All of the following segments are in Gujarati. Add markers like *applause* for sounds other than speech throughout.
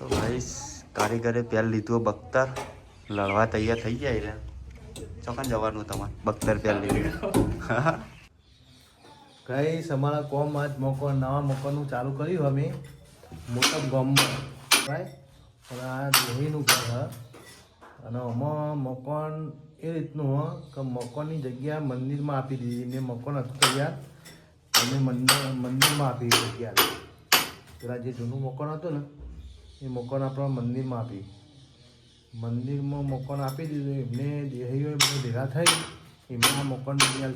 તો ભાઈ કારીગરે પહેલ લીધું બખ્તર. લડવા તૈયાર થઈ જાય રે ચોકન જવાનું તમારે? બખ્તર પહેલ લીધું. ગઈ અમારા કોમ આજ મોકો, નવા મોકોનું ચાલુ કર્યું અમે. મોટો ગામમાં રાઈટ પણ આ દેહીનું ઘર અને આમાં મકાન એ રીતનું, હ, કે મકાનની જગ્યા મંદિરમાં આપી દીધી. મેં મકાન હતું તૈયાર. અમે મંદિર, મંદિરમાં આપી દીધી જગ્યા. પેલા જે જૂનું મકાન હતું ને એ મકાન આપણા મંદિરમાં આપી. મંદિરમાં મકાન આપી દીધું એમને દેહીઓ બધા ભેગા થઈ એમને આ મકાન બની આ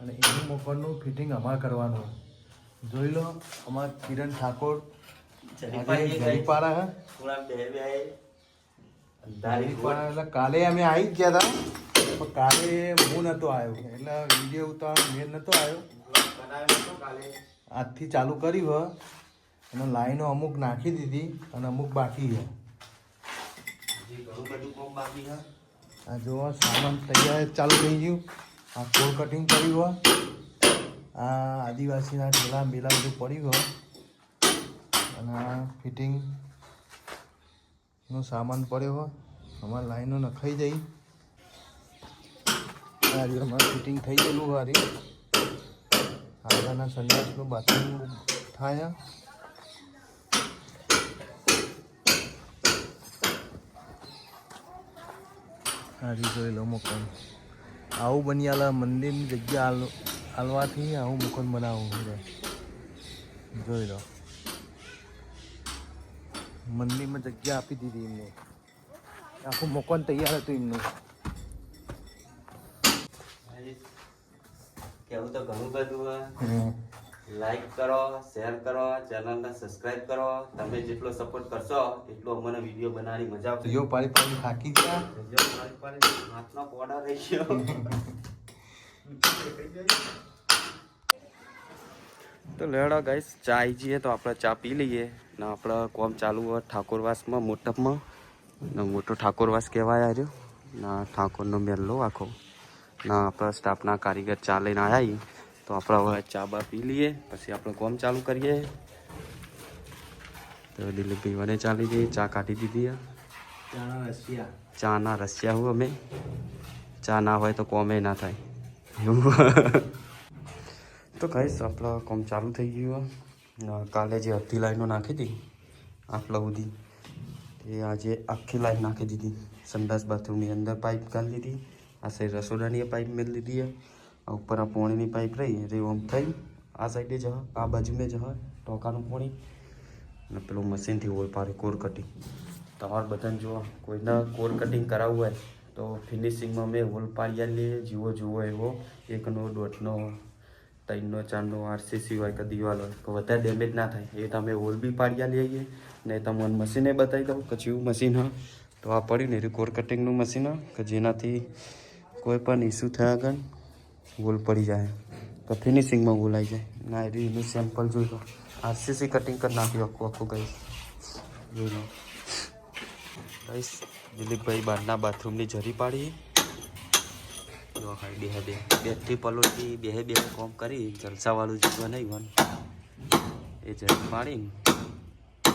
અને એનું મકાનનું ફિટિંગ અમારે કરવાનું. જોઈ લો અમારા કિરણ ઠાકોર કાલે અમે આવી જ ગયા હતા પણ કાલે હું નહોતો આવ્યો. એટલે વીડિયો ઉતાર મેં નહોતો આવ્યો. આજથી ચાલુ કર્યું હ. અને લાઈનો અમુક નાખી દીધી અને અમુક બાકી છે. આ જો સામાન તૈયાર ચાલુ થઈ ગયું. આ કોલ કટિંગ કર્યું હોય. આ આદિવાસીના ઠેલા મેલા બધું પડ્યું હોય. અને આ ફિટિંગનો સામાન પડ્યો હોય. અમારે લાઈનો નખાઈ જઈ. આ અમારે ફિટિંગ થઈ ગયેલું રીતે આગળના સંડાસનું બાથરૂમ થાય. આ જોઈ લો મકાન. આવું બની આલે મંદિરની જગ્યા હાલવાથી આવું મકાન બનાવવું જોઈ લો. મંદિરમાં જગ્યા આપી દીધી એમને. આખું મકાન તૈયાર હતું એમનું. કેવું તો ઘણું બધું. લાઈક કરો શેર કરો ચેનલને સબસ્ક્રાઇબ કરો. તમે જેટલો સપોર્ટ કરશો એટલો અમને વીડિયો બનાવવાની મજા આવશે. યો પાણી પાણી થાકી ગયા. જો પાણી પાણી હાથનો પોડા રહી ગયો. તો લેડો ગાઈસ ચા આવી જઈએ તો આપણે ચા પી લઈએ. ને આપણે કોમ ચાલુ હોય ઠાકોરવાસમાં મોટપમાં. ને મોટો ઠાકોરવાસ કહેવાય આવ્યો ના ઠાકોરનો મેલ્લો આખો. ના આપણા સ્ટાફના કારીગર ચા લઈને આવ્યા તો આપણે હવે ચા બા પી લઈએ પછી આપણે કોમ ચાલુ કરીએ. તો દિલીપભાઈ મને ચાલી જઈએ ચા કાઢી દીધી છે. ચાણા ચાના રસિયા હું અમે. ચા ના હોય તો કોમે ના થાય. એવું તો કહીશ આપણો કોમ ચાલુ થઈ ગયું કાલે જે અડધી લાઈનો નાખી હતી આટલા સુધી એ આજે આખી લાઈન નાખી દીધી. સંડાસ બાથરૂમની અંદર પાઇપ કાઢી દીધી. આ સાઈડ રસોડાની પાઇપ મેળવી દીધી ઉપર આ પોણીની પાઇપ રહી, એ ઓમ થઈ. આ સાઈડે જહ આ બાજુ મેં જહ ટોકાનું પોણી. અને પેલું મશીનથી હોય પાડે કોર કટિંગ તમારે બધાને જો કોઈને કોર કટિંગ કરાવવું હોય, તો ફિનિશિંગમાં મેં હોલ પાડ્યા લઈએ જેવો જુઓ એવો, એકનો, દોઢનો, ત્રણનો, ચારનો આરસીસી હોય કે દિવાલ હોય. તો વધારે ડેમેજ ના થાય. એ તમે હોલ બી પાડ્યા લઈએ, ને તમને મશીને બતાવી દઉં કે જેવું મશીન હા. તો આ પડ્યું ને કોર કટિંગનું મશીન કે જેનાથી કોઈ પણ ઇસ્યુ થયા આગળ હોલ પડી જાય. તો ફિનિશિંગમાં ગોલ આવી જાય. ના એનું સેમ્પલ જોઈ લો. આરસીસી કટિંગ કરી નાખ્યું આખું આખું ગઈ જોઈ લો. ગઈશ દિલીપભાઈ બહારના બાથરૂમની જરી પાડી. જો હાય બે બે બેથી પલોટી બે બે કોમ કરી જલસાવાળું જે બનાવ્યું એ જરી પાડીને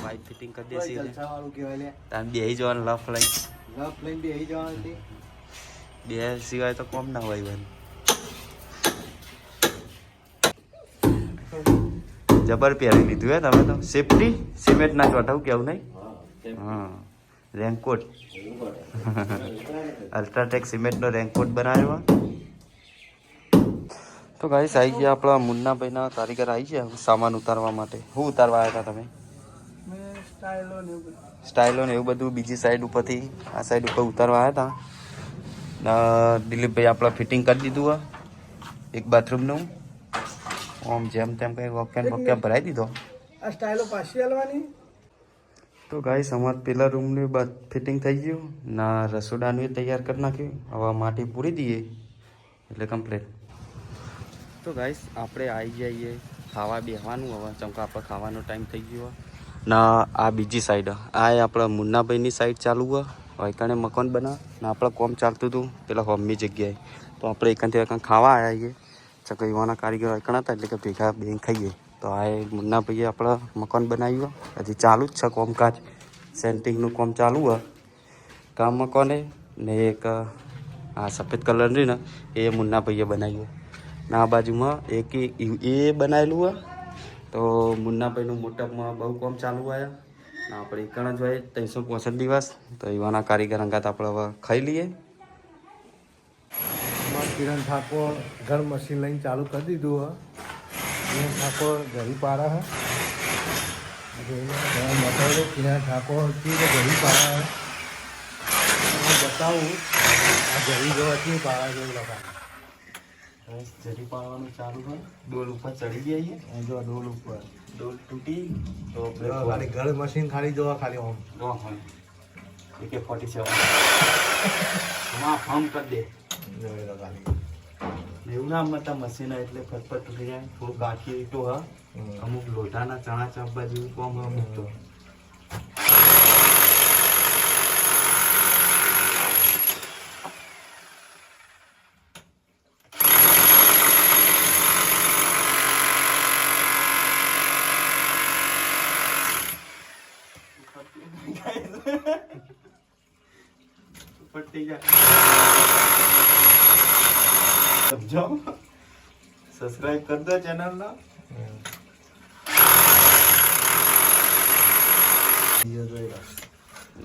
પાઇપ ફિટિંગ કરી દેસી જલસા વાળું કહેવાય લે. તાર બે જવાનું લફ લઈ લફ લઈને બેસી જવાનું બે સિવાય તો કોમ ના હોય બન જબર પહેરી લીધું હે તમે તો. સેફટી સિમેન્ટ ના ચોટાવું કેવું નહીં? હા રેનકોટ અલ્ટ્રાટેક સિમેન્ટનો રેનકોટ બનાવ્યો તો ગાઈસ આવી ગયા આપણા મુન્નાભાઈના કારીગર આવી ગયા સામાન ઉતારવા માટે. શું ઉતારવા આવ્યા હતા તમે? મેં સ્ટાઇલો ને એવું બધું. બીજી સાઈડ ઉપરથી આ સાઈડ ઉપર ઉતારવા આવ્યા હતા. દિલીપભાઈ આપણે ફિટિંગ કરી દીધું હે. એક બાથરૂમનું આમ જેમ તેમ કંઈ વોકેન વોકેન ભરાઈ દીધો. આ સ્ટાઇલો પાછી હાલવાની. તો ગાઈસ અમાર પેલા રૂમનું બાદ ફિટિંગ થઈ ગયું. ના રસોડાનું તૈયાર કરી નાખ્યું. હવે માટી પૂરી દઈએ. એટલે કમ્પ્લીટ તો ગાઈસ આપણે આવી જઈએ. ખાવા બેહવાનું. હવે ચમકા આપણે ખાવાનો ટાઈમ થઈ ગયો. ના આ બીજી સાઈડ આ આપણા મુન્નાભાઈની સાઈડ ચાલુ હોય. વૈકાણે મકાન બના ને આપણે કોમ ચાલતું હતું. પેલા હોમની જગ્યાએ. તો આપણે એકાંથી એકાંત ખાવા આવ્યા છીએ ચકઈવાના કારીગર વૈકણ હતા એટલે કે ભેગા બેન ખાઈએ તો આ એ મુન્ના ભાઈએ આપણા મકાન બનાવ્યું હજી ચાલુ જ છે કોમકાજ સેન્ટિંગનું કોમ ચાલુ હોય કામ મકાને ને એક આ સફેદ કલરની ને, એ મુન્ના ભાઈએ બનાવ્યું. ને આ બાજુમાં એક એ- બનાવેલું હોય, તો મુન્નાભાઈનું મોટપમાં બહુ કામ ચાલુ આવ્યા આપણે એકણ જ હોય, ત્રણસો પોસઠ દિવસ તો એવાના કારીગર અંગાત આપણે હવે ખાઈ લઈએ. કિરણ ઠાકોર ઘર મશીન લઈને ચાલુ કરી દીધું હોય કિરણ ઠાકોર ઘરી પારા હે. જોઈને કિરણ ઠાકોર રીતે ઘરી પાડા હે. બતાવું આ ઘરી જો હતી પાડા જેવું લખા જરી પાડવાનું ચાલુ હોય ડોલ ઉપર ચડી જઈએ. જો ડોલ ઉપર. ડોલ તૂટી તો ખાલી ઘર મશીન ખાલી જોવા ખાલી ઓમ. એકે ફોર્ટી સેવનમાં ફોર્મ કરી દે. એવું ના મતા મશીના એટલે ફટફટ તૂટી જાય. થોડું બાકી તો હા અમુક લોઢાના ચણા ચાપ જેવું કોમ અમુક તો. *laughs* પટી જાય. સમજો? સબસ્ક્રાઇબ કરી દો ચેનલ નો.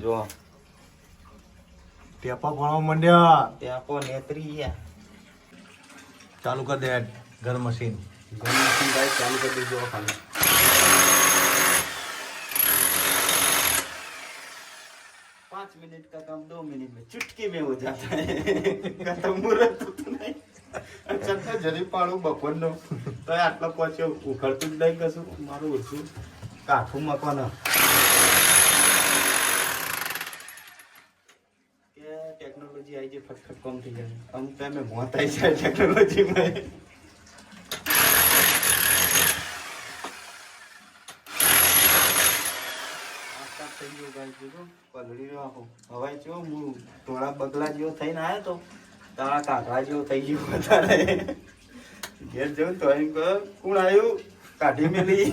જો. ટેપા ભણવા માંડ્યા. ટેપો નેત્રી ગયા. ચાલુ કરી દે ઘર મશીન. ઘણી ભાઈ ચાલુ કરી દેજો ખાલી. मिनट का काम दो मिनट में चुटकी में हो जाता है खत्म मुहूर्त તો નહીં અચ્છા તો જરી પાડું બપોરનો તો આટલો પહોંચ્યો ઉખડતું જ નહીં કશું મારું ઓછું કાઠું મકવાના કે ટેકનોલોજી આવી જાય ફટફટ કોમ થઈ જાય અમુક ટાઈમે મોત આવી જાય ટેકનોલોજીમાં હવે જો હું થોડા બગલા જેવો થઈને આવ્યો તો તારા કાકા જેવો થઈ ગયો વધારે ઘેર જવું તો એમ કોણ આવ્યું કાઢી મેલી.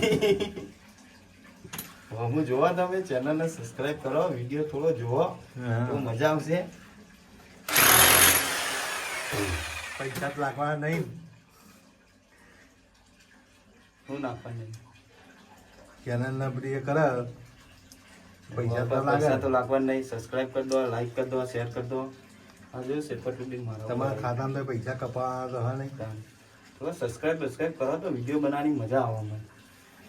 હું જોવા તમે ચેનલને સબસ્ક્રાઇબ કરો વીડિયો થોડો જોવો તો મજા આવશે. પૈસા તો લાગવાના નહીં. શું નાખવાની? ચેનલ ને બધી એ કરે પૈસા તો લાગે તો લાગવાનું નહીં. સબસ્ક્રાઇબ કરી દો લાઈક કરી દો શેર કરી દો. હા જો સેપર મારો તમારા ખાતામાં પૈસા કપાવા રહ્યા નહીં. તો સબસ્ક્રાઇબ સબસ્ક્રાઇબ કરો તો વીડિયો બનાવવાની મજા આવે અમને.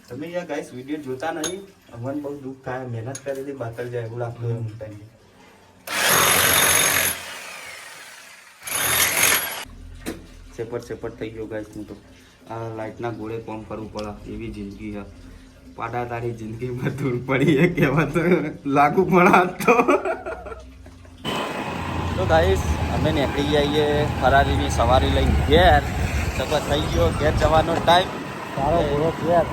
તમે યાર ગાઈસ વીડિયો જોતા નહીં. અમને બહુ દુઃખ થાય મહેનત કરેલી બાતલ જાય એવું લાગતું અમુક ટાઈમે સેપટ સેપટ થઈ ગયો ગાઈસ હું તો. આ લાઇટના ગોળે કોમ કરવું પડે એવી જિંદગી છે. પાડા તારી જિંદગીમાં ધૂળ પડી એ કહેવા તો લાગુ પણ તો. તો ગાઈસ અમે નીકળી જઈએ ફરારીની સવારી લઈને ઘેર. સગત થઈ ગયો ઘેર જવાનો ટાઈમ કાળો ઘોડો ઘેર.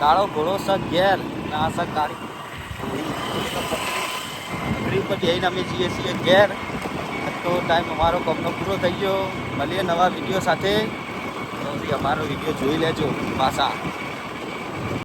કાળો ઘોડો સ ઘેર. ને આ સ કાળી પકડી પર જઈને અમે જઈએ છીએ ઘેર. તો ટાઈમ અમારો કમનો પૂરો થઈ ગયો. મળીએ નવા વીડિયો સાથે. તો અમારો વીડિયો જોઈ લેજો પાછા.